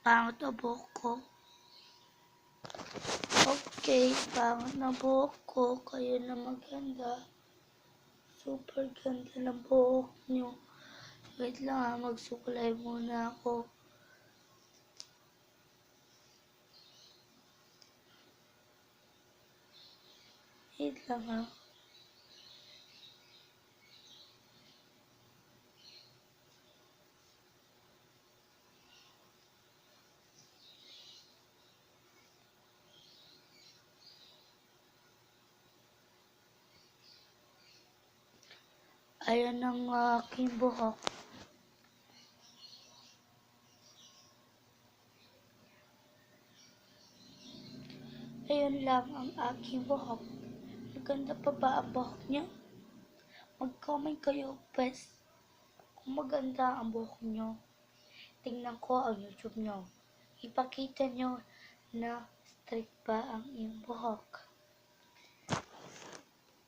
Pangit na buhok ko. Okay, pangit na buhok ko. Kayo na maganda. Super ganda ng buhok nyo. Wait lang ha, magsukulay muna ako. Wait lang ha. Ayan ang aking buhok. Ayun lang ang aking buhok. Maganda pa ba ang buhok niyo? Mag-comment kayo, best. Kung maganda ang buhok niyo. Tingnan ko ang YouTube niyo. Ipakita niyo na straight ba ang iyong buhok.